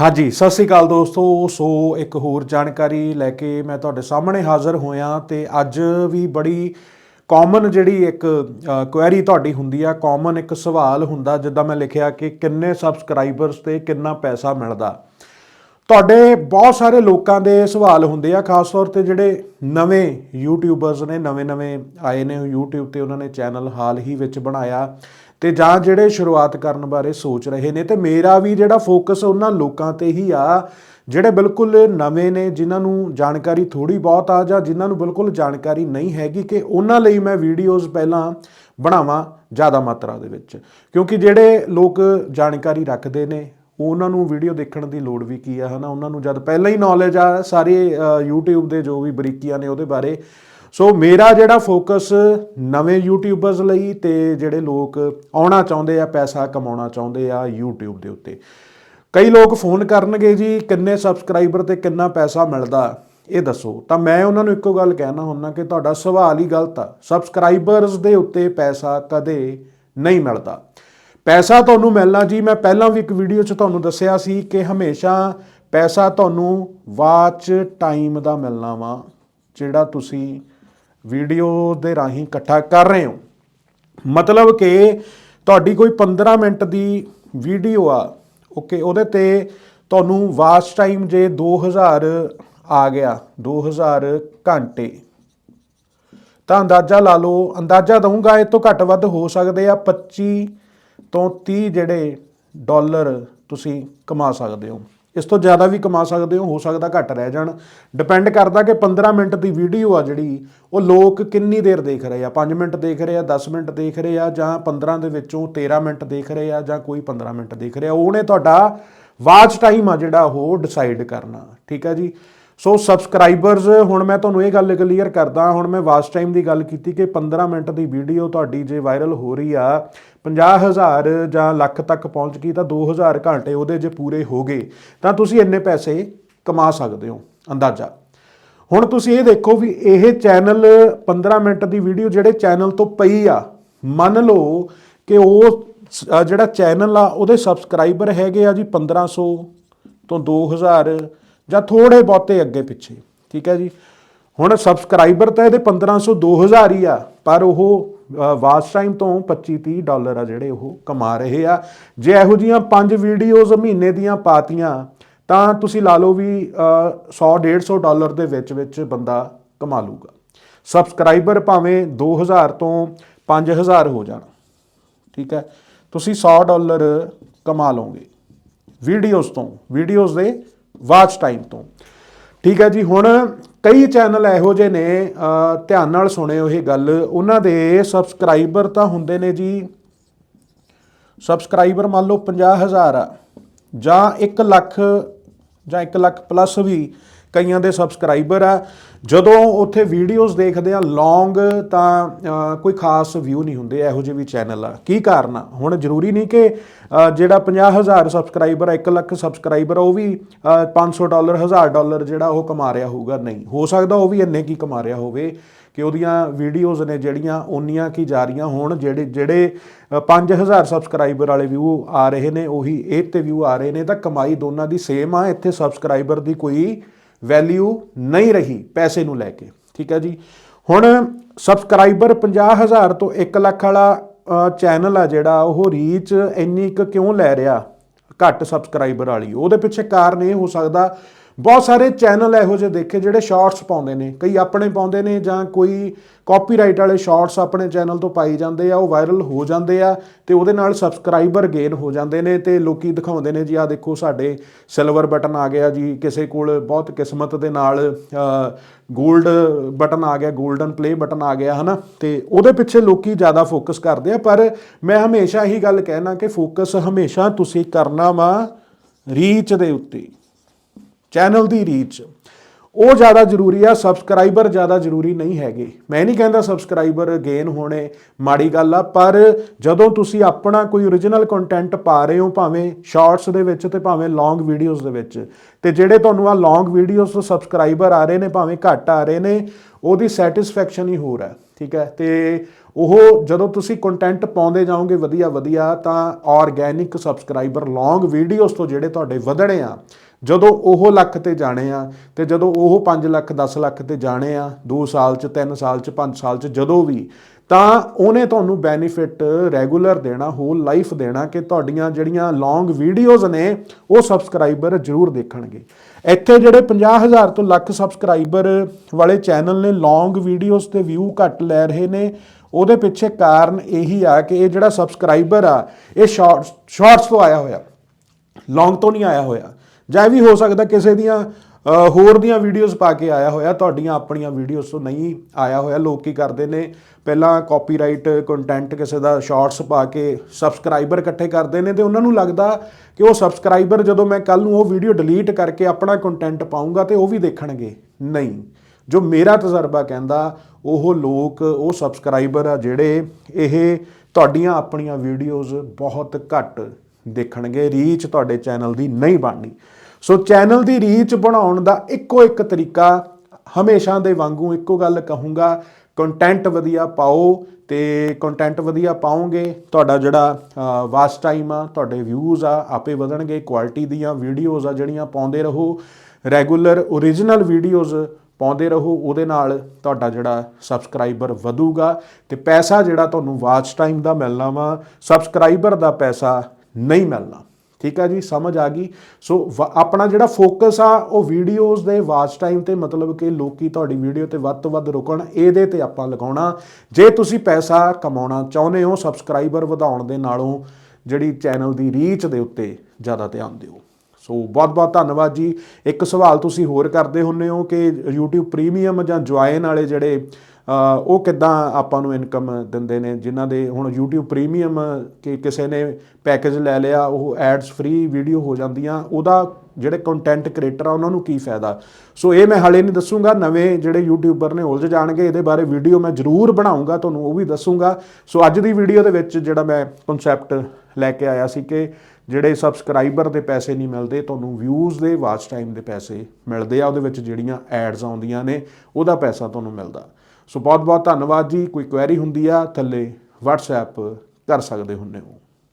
ਹਾਂਜੀ, ਸਤਿ ਸ੍ਰੀ ਅਕਾਲ ਦੋਸਤੋ। ਸੋ ਇੱਕ ਹੋਰ ਜਾਣਕਾਰੀ ਲੈ ਕੇ ਮੈਂ ਤੁਹਾਡੇ ਸਾਹਮਣੇ ਹਾਜ਼ਰ ਹੋਇਆ ਤੇ ਅੱਜ ਵੀ ਬੜੀ ਕਾਮਨ ਜਿਹੜੀ ਇੱਕ ਕੁਐਰੀ ਤੁਹਾਡੀ ਹੁੰਦੀ ਆ ਕਾਮਨ ਇੱਕ ਸਵਾਲ ਹੁੰਦਾ ਜਿੱਦਾਂ ਮੈਂ ਲਿਖਿਆ ਕਿ ਕਿੰਨੇ ਸਬਸਕ੍ਰਾਈਬਰਸ ਤੇ ਕਿੰਨਾ ਪੈਸਾ ਮਿਲਦਾ। ਤੁਹਾਡੇ ਬਹੁਤ ਸਾਰੇ ਲੋਕਾਂ ਦੇ ਸਵਾਲ ਹੁੰਦੇ ਆ, ਖਾਸ ਤੌਰ ਤੇ ਜਿਹੜੇ ਨਵੇਂ ਯੂਟਿਊਬਰਸ ਨੇ, ਨਵੇਂ-ਨਵੇਂ ਆਏ ਨੇ YouTube ਤੇ ਉਹਨਾਂ ਨੇ ਚੈਨਲ ਹਾਲ ਹੀ ਵਿੱਚ ਬਣਾਇਆ। ਤੇ ਜਾਂ ਜਿਹੜੇ ਸ਼ੁਰੂਆਤ ਕਰਨ ਬਾਰੇ ਸੋਚ ਰਹੇ ਨੇ ਤੇ ਮੇਰਾ ਵੀ ਜਿਹੜਾ ਫੋਕਸ ਉਹਨਾਂ ਲੋਕਾਂ ਤੇ ਹੀ ਆ ਜਿਹੜੇ ਬਿਲਕੁਲ ਨਵੇਂ ਨੇ ਜਿਨ੍ਹਾਂ ਨੂੰ ਜਾਣਕਾਰੀ ਥੋੜੀ ਬਹੁਤ ਆ ਜਾਂ ਜਿਨ੍ਹਾਂ ਨੂੰ ਬਿਲਕੁਲ ਜਾਣਕਾਰੀ ਨਹੀਂ ਹੈਗੀ ਕਿ ਉਹਨਾਂ ਲਈ ਮੈਂ ਵੀਡੀਓਜ਼ ਪਹਿਲਾਂ ਬਣਾਵਾਂ ਜ਼ਿਆਦਾ ਮਾਤਰਾ ਦੇ ਵਿੱਚ। ਕਿਉਂਕਿ ਜਿਹੜੇ ਲੋਕ ਜਾਣਕਾਰੀ ਰੱਖਦੇ ਨੇ ਉਹਨਾਂ ਨੂੰ ਵੀਡੀਓ ਦੇਖਣ ਦੀ ਲੋੜ ਵੀ ਕੀ ਆ ਹਨਾ? ਉਹਨਾਂ ਨੂੰ ਜਦ ਪਹਿਲਾਂ ਹੀ ਨੌਲੇਜ ਆ ਸਾਰੇ ਅ, YouTube ਦੇ ਜੋ ਵੀ ਬਰੀਕੀਆਂ ਨੇ ਉਹਦੇ ਬਾਰੇ ਸੋ ਮੇਰਾ ਜਿਹੜਾ ਫੋਕਸ ਨਵੇਂ ਯੂਟਿਊਬਰਸ ਲਈ ਤੇ ਜਿਹੜੇ ਲੋਕ ਆਉਣਾ ਚਾਹੁੰਦੇ ਆ, ਪੈਸਾ ਕਮਾਉਣਾ ਚਾਹੁੰਦੇ ਆ YouTube ਦੇ ਉੱਤੇ। ਕਈ ਲੋਕ ਫੋਨ ਕਰਨਗੇ ਜੀ, ਕਿੰਨੇ ਸਬਸਕ੍ਰਾਈਬਰ ਤੇ ਕਿੰਨਾ ਪੈਸਾ ਮਿਲਦਾ, ਇਹ ਦੱਸੋ। ਤਾਂ ਮੈਂ ਉਹਨਾਂ ਨੂੰ ਇੱਕੋ ਗੱਲ ਕਹਿਣਾ ਹੁੰਦਾ ਕਿ ਤੁਹਾਡਾ ਸਵਾਲ ਹੀ ਗਲਤ ਆ। ਸਬਸਕ੍ਰਾਈਬਰਸ ਦੇ ਉੱਤੇ ਪੈਸਾ ਕਦੇ ਨਹੀਂ ਮਿਲਦਾ। ਪੈਸਾ ਤੁਹਾਨੂੰ ਮਿਲਣਾ ਜੀ, ਮੈਂ ਪਹਿਲਾਂ ਵੀ ਇੱਕ ਵੀਡੀਓ 'ਚ ਤੁਹਾਨੂੰ ਦੱਸਿਆ ਸੀ ਕਿ ਹਮੇਸ਼ਾ ਪੈਸਾ ਤੁਹਾਨੂੰ ਵਾਚ ਟਾਈਮ ਦਾ ਮਿਲਣਾ ਵਾ, ਜਿਹੜਾ ਤੁਸੀਂ ਵੀਡੀਓ ਦੇ ਰਾਹੀਂ ਇਕੱਠਾ ਕਰ ਰਹੇ ਹੋ। ਮਤਲਬ ਕਿ ਤੁਹਾਡੀ ਕੋਈ 15 ਮਿੰਟ ਦੀ ਵੀਡੀਓ ਆ, ਓਕੇ, ਉਹਦੇ ਤੇ ਤੁਹਾਨੂੰ ਵਾਚ ਟਾਈਮ ਜੇ 2000 ਆ ਗਿਆ 2000 ਘੰਟੇ। ਤਾਂ ਅੰਦਾਜ਼ਾ ਲਾ ਲਓ, ਅੰਦਾਜ਼ਾ ਦਊਂਗਾ, ਇਹ ਤੋਂ ਘੱਟ ਵੱਧ ਹੋ ਸਕਦੇ ਆ 25 ਤੋਂ 30 ਜਿਹੜੇ ਡਾਲਰ ਤੁਸੀਂ ਕਮਾ ਸਕਦੇ ਹੋ। ਇਸ ਤੋਂ ਜ਼ਿਆਦਾ ਵੀ ਕਮਾ ਸਕਦੇ ਹੋ ਹੋ ਸਕਦਾ ਘੱਟ ਰਹਿ ਜਾਣ। ਡਿਪੈਂਡ ਕਰਦਾ ਕਿ 15 ਮਿੰਟ ਦੀ ਵੀਡੀਓ ਆ ਜਿਹੜੀ, ਉਹ ਲੋਕ ਕਿੰਨੀ ਦੇਰ ਦੇਖ ਰਹੇ ਆ? 5 ਮਿੰਟ ਦੇਖ ਰਹੇ ਆ 10 ਮਿੰਟ ਦੇਖ ਰਹੇ ਆ, ਜਾਂ 15 ਦੇ ਵਿੱਚੋਂ 13 ਮਿੰਟ ਦੇਖ ਰਹੇ ਆ, ਜਾਂ ਕੋਈ 15 ਮਿੰਟ ਦੇਖ ਰਿਹਾ? ਉਹਨੇ ਤੁਹਾਡਾ ਵਾਚ ਟਾਈਮ ਆ ਜਿਹੜਾ ਉਹ ਡਿਸਾਈਡ ਕਰਨਾ। ਠੀਕ ਆ ਜੀ? ਸੋ ਸਬਸਕ੍ਰਾਈਬਰਸ ਹੁਣ ਮੈਂ ਤੁਹਾਨੂੰ ਇਹ ਗੱਲ ਕਲੀਅਰ ਕਰਦਾ, ਹੁਣ ਮੈਂ ਵਾਚ ਟਾਈਮ ਦੀ ਗੱਲ ਕੀਤੀ ਕਿ 15 ਮਿੰਟ ਦੀ ਵੀਡੀਓ ਤੁਹਾਡੀ ਜੇ ਵਾਇਰਲ ਹੋ ਰਹੀ ਆ 50000 ਜਾਂ ਲੱਖ ਤੱਕ ਪਹੁੰਚ ਗਈ, ਤਾਂ 2000 ਘੰਟੇ ਉਹਦੇ ਜੇ ਪੂਰੇ ਹੋ ਗਏ, ਤਾਂ ਤੁਸੀਂ ਇੰਨੇ ਪੈਸੇ ਕਮਾ ਸਕਦੇ ਹੋ, ਅੰਦਾਜ਼ਾ। ਹੁਣ ਤੁਸੀਂ ਇਹ ਦੇਖੋ ਵੀ ਇਹ ਚੈਨਲ 15 ਮਿੰਟ ਦੀ ਵੀਡੀਓ ਜਿਹੜੇ ਚੈਨਲ ਤੋਂ ਪਈ ਆ, ਮੰਨ ਲਓ ਕਿ ਉਹ ਜਿਹੜਾ ਚੈਨਲ ਆ, ਉਹਦੇ ਸਬਸਕ੍ਰਾਈਬਰ ਹੈਗੇ ਆ ਜੀ 1500 ਤੋਂ 2000 ਜਾਂ ਥੋੜੇ ਬਹੁਤੇ ਅੱਗੇ ਪਿੱਛੇ, ਠੀਕ ਹੈ ਜੀ? ਹੁਣ ਸਬਸਕ੍ਰਾਈਬਰ ਤਾਂ ਇਹਦੇ 1500 2000 ਹੀ ਆ, ਪਰ ਉਹ ਵਾਚ ਟਾਈਮ ਤੋਂ 25 30 ਡਾਲਰ ਆ ਜਿਹੜੇ ਉਹ ਕਮਾ ਰਹੇ ਆ। ਜੇ ਇਹੋ ਜੀਆਂ ਪੰਜ ਵੀਡੀਓਜ਼ ਮਹੀਨੇ ਦੀਆਂ ਪਾਤੀਆਂ, ਤਾਂ ਤੁਸੀਂ ਲਾ ਲਓ ਵੀ 100 150 ਡਾਲਰ ਦੇ ਵਿੱਚ ਵਿੱਚ ਬੰਦਾ ਕਮਾ ਲੂਗਾ ਸਬਸਕ੍ਰਾਈਬਰ ਭਾਵੇਂ 2000 ਤੋਂ 5000 ਹੋ ਜਾਣ, ਠੀਕ ਹੈ? ਤੁਸੀਂ 100 ਡਾਲਰ ਕਮਾ ਲਓਗੇ ਵੀਡੀਓਜ਼ ਤੋਂ ਵੀਡੀਓਜ਼ ਦੇ ਵਾਚ ਟਾਈਮ ਤੋਂ। ਠੀਕ ਹੈ ਜੀ, ਹੁਣ ਕਈ ਚੈਨਲ ਇਹੋ ਜਿਹੇ ਨੇ ਧਿਆਨ ਨਾਲ ਸੁਣਿਓ ਇਹ ਗੱਲ। ਉਹਨਾਂ ਦੇ ਸਬਸਕ੍ਰਾਈਬਰ ਤਾਂ ਹੁੰਦੇ ਨੇ ਜੀ ਸਬਸਕ੍ਰਾਈਬਰ ਮੰਨ ਲਓ 50000 ਆ, ਜਾਂ 1 ਲੱਖ ਜਾਂ 1 ਲੱਖ ਪਲੱਸ ਵੀ। ਕਈਆਂ ਦੇ ਸਬਸਕ੍ਰਾਈਬਰ ਆ। ਜਦੋਂ ਉੱਥੇ ਵੀਡੀਓਜ਼ ਦੇਖਦੇ ਆ ਲੌਂਗ ਤਾਂ ਕੋਈ ਖਾਸ ਵਿਊ ਨਹੀਂ ਹੁੰਦੇ ਇਹੋ ਜਿਹੇ ਵੀ ਚੈਨਲ ਆ। ਕੀ ਕਾਰਨ ਆ? ਹੁਣ ਜ਼ਰੂਰੀ ਨਹੀਂ ਕਿ ਅਹ, ਜਿਹੜਾ 50000 ਸਬਸਕ੍ਰਾਈਬਰ ਆ 1 ਲੱਖ ਸਬਸਕ੍ਰਾਈਬਰ ਆ ਉਹ ਵੀ ਅਹ, 500 ਡਾਲਰ 1000 ਡਾਲਰ ਜਿਹੜਾ ਉਹ ਕਮਾ ਰਿਹਾ ਹੋਊਗਾ। ਨਹੀਂ ਹੋ ਸਕਦਾ ਉਹ ਵੀ ਇੰਨੇ ਕੀ ਕਮਾ ਰਿਹਾ ਹੋਵੇ ਕਿ ਉਹਦੀਆਂ ਵੀਡੀਓਜ਼ ਨੇ ਜਿਹੜੀਆਂ ਓਨੀਆਂ ਕੀ ਜਾ ਰਹੀਆਂ ਹੋਣ ਜਿਹੜੇ ਜਿਹੜੇ ਅ, 5000 ਸਬਸਕ੍ਰਾਈਬਰ ਵਾਲੇ ਵਿਊ ਆ ਰਹੇ ਨੇ ਉਹੀ ਇਹ ਤੇ ਵਿਊ ਆ ਰਹੇ ਨੇ ਤਾਂ ਕਮਾਈ ਦੋਨਾਂ ਦੀ ਸੇਮ ਆ। ਇੱਥੇ ਸਬਸਕ੍ਰਾਈਬਰ ਦੀ ਕੋਈ ਵੈਲਿਊ ਨਹੀਂ ਰਹੀ ਪੈਸੇ ਨੂੰ ਲੈ ਕੇ। ਠੀਕ ਹੈ ਜੀ? ਹੁਣ ਸਬਸਕ੍ਰਾਈਬਰ 50000 ਤੋਂ 1 ਲੱਖ ਵਾਲਾ ਚੈਨਲ ਆ ਜਿਹੜਾ, ਉਹ ਰੀਚ ਇੰਨੀ ਕੁ ਕਿਉਂ ਲੈ ਰਿਹਾ? ਘੱਟ ਸਬਸਕ੍ਰਾਈਬਰ ਵਾਲੀ। ਉਹਦੇ ਪਿੱਛੇ ਕਾਰਨ ਇਹ ਹੋ ਸਕਦਾ ਬਹੁਤ ਸਾਰੇ ਚੈਨਲ ਇਹੋ ਜਿਹੇ ਦੇਖੇ ਜਿਹੜੇ ਸ਼ਾਰਟਸ ਪਾਉਂਦੇ ਨੇ। ਕਈ ਆਪਣੇ ਪਾਉਂਦੇ ਨੇ ਜਾਂ ਕੋਈ ਕਾਪੀਰਾਈਟ ਵਾਲੇ ਸ਼ਾਰਟਸ ਆਪਣੇ ਚੈਨਲ ਤੋਂ ਪਾਈ ਜਾਂਦੇ ਆ, ਉਹ ਵਾਇਰਲ ਹੋ ਜਾਂਦੇ ਆ ਤੇ ਉਹਦੇ ਨਾਲ ਸਬਸਕ੍ਰਾਈਬਰ ਗੇਨ ਹੋ ਜਾਂਦੇ ਨੇ ਤੇ ਲੋਕੀ ਦਿਖਾਉਂਦੇ ਨੇ ਜੀ ਆ ਦੇਖੋ ਸਾਡੇ ਸਿਲਵਰ ਬਟਨ ਆ ਗਿਆ ਜੀ, ਕਿਸੇ ਕੋਲ ਬਹੁਤ ਕਿਸਮਤ ਦੇ ਨਾਲ 골ਡ ਬਟਨ ਆ ਗਿਆ 골ਡਨ ਪਲੇ ਬਟਨ ਆ ਗਿਆ, ਹਨਾ? ਤੇ ਉਹਦੇ ਪਿੱਛੇ ਲੋਕੀ ਜ਼ਿਆਦਾ ਫੋਕਸ ਕਰਦੇ ਆ, ਪਰ ਮੈਂ ਹਮੇਸ਼ਾ ਇਹੀ ਗੱਲ ਕਹਿਣਾ ਕਿ ਫੋਕਸ ਹਮੇਸ਼ਾ ਤੁਸੀਂ ਕਰਨਾ ਵਾ ਰੀਚ ਦੇ ਉੱਤੇ। ਚੈਨਲ ਦੀ ਰੀਚ ਉਹ ਜ਼ਿਆਦਾ ਜ਼ਰੂਰੀ ਆ ਸਬਸਕ੍ਰਾਈਬਰ ਜ਼ਿਆਦਾ ਜ਼ਰੂਰੀ ਨਹੀਂ ਹੈਗੇ। ਮੈਂ ਨਹੀਂ ਕਹਿੰਦਾ ਸਬਸਕ੍ਰਾਈਬਰ ਗੇਨ ਹੋਣੇ ਮਾੜੀ ਗੱਲ ਆ, ਪਰ ਜਦੋਂ ਤੁਸੀਂ ਆਪਣਾ ਕੋਈ origignal ਕੰਟੈਂਟ ਪਾ ਰਹੇ ਹੋ, ਭਾਵੇਂ ਸ਼ਾਰਟਸ ਦੇ ਵਿੱਚ ਤੇ ਭਾਵੇਂ ਲੌਂਗ ਵੀਡੀਓਜ਼ ਦੇ ਵਿੱਚ, ਤੇ ਜਿਹੜੇ ਤੁਹਾਨੂੰ ਆ ਲੌਂਗ ਵੀਡੀਓਜ਼ ਤੋਂ ਸਬਸਕ੍ਰਾਈਬਰ ਆ ਰਹੇ ਨੇ, ਭਾਵੇਂ ਘੱਟ ਆ ਰਹੇ ਨੇ, ਉਹਦੀ ਸੈਟੀਸਫੈਕਸ਼ਨ ਹੀ ਹੋਰ ਹੈ ਠੀਕ ਹੈ ਤੇ ਉਹ ਜਦੋਂ ਤੁਸੀਂ ਕੰਟੈਂਟ ਪਾਉਂਦੇ ਜਾਓਗੇ ਵਧੀਆ ਵਧੀਆ ਤਾਂ ਆਰਗੈਨਿਕ ਸਬਸਕ੍ਰਾਈਬਰ ਲੌਂਗ ਵੀਡੀਓਜ਼ ਤੋਂ ਜਿਹੜੇ ਤੁਹਾਡੇ ਵਧਣੇ ਆ ਜਦੋਂ ਉਹ ਲੱਖ ਤੇ ਜਾਣੇ ਆ ਤੇ ਜਦੋਂ ਉਹ 5 ਲੱਖ 10 ਲੱਖ ਤੇ ਜਾਣੇ ਆ 2 ਸਾਲ ਚ 3 ਸਾਲ ਚ 5 ਸਾਲ ਚ, ਜਦੋਂ ਵੀ, ਤਾਂ ਉਹਨੇ ਤੁਹਾਨੂੰ ਬੈਨੀਫਿਟ ਰੈਗੂਲਰ ਦੇਣਾ ਹੋਲ ਲਾਈਫ ਦੇਣਾ ਕਿ ਤੁਹਾਡੀਆਂ ਜਿਹੜੀਆਂ ਲੌਂਗ ਵੀਡੀਓਜ਼ ਨੇ, ਉਹ ਸਬਸਕ੍ਰਾਈਬਰ ਜ਼ਰੂਰ ਦੇਖਣਗੇ। ਇੱਥੇ ਜਿਹੜੇ 50000 ਤੋਂ ਲੱਖ ਸਬਸਕ੍ਰਾਈਬਰ ਵਾਲੇ ਚੈਨਲ ਨੇ ਲੌਂਗ ਵੀਡੀਓਜ਼ ਤੇ ਵਿਊ ਘੱਟ ਲੈ ਰਹੇ ਨੇ, ਉਹਦੇ ਪਿੱਛੇ ਕਾਰਨ ਇਹੀ ਆ ਕਿ ਇਹ ਜਿਹੜਾ ਸਬਸਕ੍ਰਾਈਬਰ ਆ, ਇਹ ਸ਼ਾਰਟਸ ਸ਼ਾਰਟਸ ਤੋਂ ਆਇਆ ਹੋਇਆ। ਲੌਂਗ ਤੋਂ ਨਹੀਂ ਆਇਆ ਹੋਇਆ। ਜਾਂ ਇਹ ਵੀ ਹੋ ਸਕਦਾ ਕਿਸੇ ਦੀਆਂ ਹੋਰ ਦੀਆਂ ਵੀਡੀਓਜ਼ ਪਾ ਕੇ ਆਇਆ ਹੋਇਆ, ਤੁਹਾਡੀਆਂ ਆਪਣੀਆਂ ਵੀਡੀਓਜ਼ ਤੋਂ ਨਹੀਂ ਆਇਆ ਹੋਇਆ, ਲੋਕ ਕੀ ਕਰਦੇ ਨੇ? ਪਹਿਲਾਂ ਕਾਪੀਰਾਈਟ ਕੰਟੈਂਟ ਕਿਸੇ ਦਾ ਸ਼ਾਰਟਸ ਪਾ ਕੇ ਸਬਸਕ੍ਰਾਈਬਰ ਇਕੱਠੇ ਕਰਦੇ ਨੇ ਤੇ ਉਹਨਾਂ ਨੂੰ ਲੱਗਦਾ ਕਿ ਉਹ ਸਬਸਕ੍ਰਾਈਬਰ ਜਦੋਂ ਮੈਂ ਕੱਲ ਨੂੰ ਉਹ ਵੀਡੀਓ ਡਿਲੀਟ ਕਰਕੇ ਆਪਣਾ ਕੰਟੈਂਟ ਪਾਉਂਗਾ ਤੇ ਉਹ ਵੀ ਦੇਖਣਗੇ। ਨਹੀਂ। ਜੋ ਮੇਰਾ ਤਜਰਬਾ ਕਹਿੰਦਾ, ਉਹ ਲੋਕ, ਉਹ ਸਬਸਕ੍ਰਾਈਬਰ ਆ ਜਿਹੜੇ ਇਹ ਤੁਹਾਡੀਆਂ ਆਪਣੀਆਂ ਵੀਡੀਓਜ਼ ਬਹੁਤ ਘੱਟ ਦੇਖਣਗੇ ਰੀਚ ਤੁਹਾਡੇ ਚੈਨਲ ਦੀ ਨਹੀਂ ਬਣਨੀ। ਸੋ ਚੈਨਲ ਦੀ ਰੀਚ ਬਣਾਉਣ ਦਾ ਇੱਕੋ ਇੱਕ ਤਰੀਕਾ ਹਮੇਸ਼ਾ ਦੇ ਵਾਂਗੂ ਇੱਕੋ ਗੱਲ ਕਹੂੰਗਾ ਕੰਟੈਂਟ ਵਧੀਆ ਪਾਓ ਤੇ ਕੰਟੈਂਟ ਵਧੀਆ ਪਾਓਗੇ, ਤੁਹਾਡਾ ਜਿਹੜਾ ਵਾਚ ਟਾਈਮ ਆ, ਤੁਹਾਡੇ ਵਿਊਜ਼ ਆ, ਆਪੇ ਵਧਣਗੇ ਕੁਆਲਿਟੀ ਦੀਆਂ ਵੀਡੀਓਜ਼ ਆ ਜਿਹੜੀਆਂ ਪਾਉਂਦੇ ਰਹੋ ਰੈਗੂਲਰ origignal ਵੀਡੀਓਜ਼ ਪਾਉਂਦੇ ਰਹੋ, ਉਹਦੇ ਨਾਲ ਤੁਹਾਡਾ ਜਿਹੜਾ ਸਬਸਕ੍ਰਾਈਬਰ ਵਧੂਗਾ ਤੇ ਪੈਸਾ ਜਿਹੜਾ ਤੁਹਾਨੂੰ ਵਾਚ ਟਾਈਮ ਦਾ ਮਿਲਣਾ ਵਾ ਸਬਸਕ੍ਰਾਈਬਰ ਦਾ ਪੈਸਾ ਨਹੀਂ ਮਿਲਣਾ। ਠੀਕ ਆ ਜੀ, ਸਮਝ ਆ ਗਈ। ਸੋ ਵ- ਆਪਣਾ ਜਿਹੜਾ ਫੋਕਸ ਆ, ਉਹ ਵੀਡੀਓਜ਼ ਦੇ ਵਾਚ ਟਾਈਮ ਤੇ ਮਤਲਬ ਕਿ ਲੋਕੀ ਤੁਹਾਡੀ ਵੀਡੀਓ ਤੇ ਵੱਧ ਤੋਂ ਵੱਧ ਰੁਕਣ, ਇਹਦੇ ਤੇ ਆਪਾਂ ਲਗਾਉਣਾ। ਜੇ ਤੁਸੀਂ ਪੈਸਾ ਕਮਾਉਣਾ ਚਾਹੁੰਦੇ ਹੋ ਸਬਸਕ੍ਰਾਈਬਰ ਵਧਾਉਣ ਦੇ ਨਾਲੋਂ ਜਿਹੜੀ ਚੈਨਲ ਦੀ ਰੀਚ ਦੇ ਉੱਤੇ ਜ਼ਿਆਦਾ ਧਿਆਨ ਦਿਓ। ਸੋ ਬਹੁਤ ਬਹੁਤ ਧੰਨਵਾਦ ਜੀ। ਇੱਕ ਸਵਾਲ ਤੁਸੀਂ ਹੋਰ ਕਰਦੇ ਹੁੰਨੇ ਹੋ ਕਿ YouTube ਪ੍ਰੀਮੀਅਮ ਜਾਂ ਜੁਆਇਨ ਵਾਲੇ ਜਿਹੜੇ ਉਹ ਕਿੱਦਾਂ ਆਪਾਂ ਨੂੰ ਇਨਕਮ ਦਿੰਦੇ ਨੇ? ਜਿਨ੍ਹਾਂ ਦੇ ਹੁਣ YouTube ਪ੍ਰੀਮੀਅਮ ਕਿ ਕਿਸੇ ਨੇ ਪੈਕੇਜ ਲੈ ਲਿਆ, ਉਹ ਐਡਸ ਫ੍ਰੀ ਵੀਡੀਓ ਹੋ ਜਾਂਦੀਆਂ, ਉਹਦਾ ਜਿਹੜੇ ਕੰਟੈਂਟ ਕ੍ਰੀਏਟਰ ਆ, ਉਹਨਾਂ ਨੂੰ ਕੀ ਫਾਇਦਾ? ਸੋ ਇਹ ਮੈਂ ਹਾਲੇ ਨਹੀਂ ਦੱਸੂਗਾ, ਨਵੇਂ ਜਿਹੜੇ ਯੂਟਿਊਬਰ ਨੇ ਉਲਝ ਜਾਣਗੇ, ਇਹਦੇ ਬਾਰੇ ਵੀਡੀਓ ਮੈਂ ਜ਼ਰੂਰ ਬਣਾਉਂਗਾ, ਤੁਹਾਨੂੰ ਉਹ ਵੀ ਦੱਸੂਗਾ। ਸੋ ਅੱਜ ਦੀ ਵੀਡੀਓ ਦੇ ਵਿੱਚ ਜਿਹੜਾ ਮੈਂ ਕਨਸੈਪਟ ਲੈ ਕੇ ਆਇਆ ਸੀ ਕਿ ਜਿਹੜੇ ਸਬਸਕ੍ਰਾਈਬਰ ਦੇ ਪੈਸੇ ਨਹੀਂ ਮਿਲਦੇ, ਤੁਹਾਨੂੰ ਵਿਊਜ਼ ਦੇ ਵਾਚ ਟਾਈਮ ਦੇ ਪੈਸੇ ਮਿਲਦੇ ਆ, ਉਹਦੇ ਵਿੱਚ ਜਿਹੜੀਆਂ ਐਡਸ ਆਉਂਦੀਆਂ ਨੇ, ਉਹਦਾ ਪੈਸਾ ਤੁਹਾਨੂੰ ਮਿਲਦਾ। ਸੋ ਬਹੁਤ ਬਹੁਤ ਧੰਨਵਾਦ ਜੀ, ਕੋਈ ਕੁਐਰੀ ਹੁੰਦੀ ਆ, ਥੱਲੇ WhatsApp ਕਰ ਸਕਦੇ ਹੁੰਨੇ ਹੋ।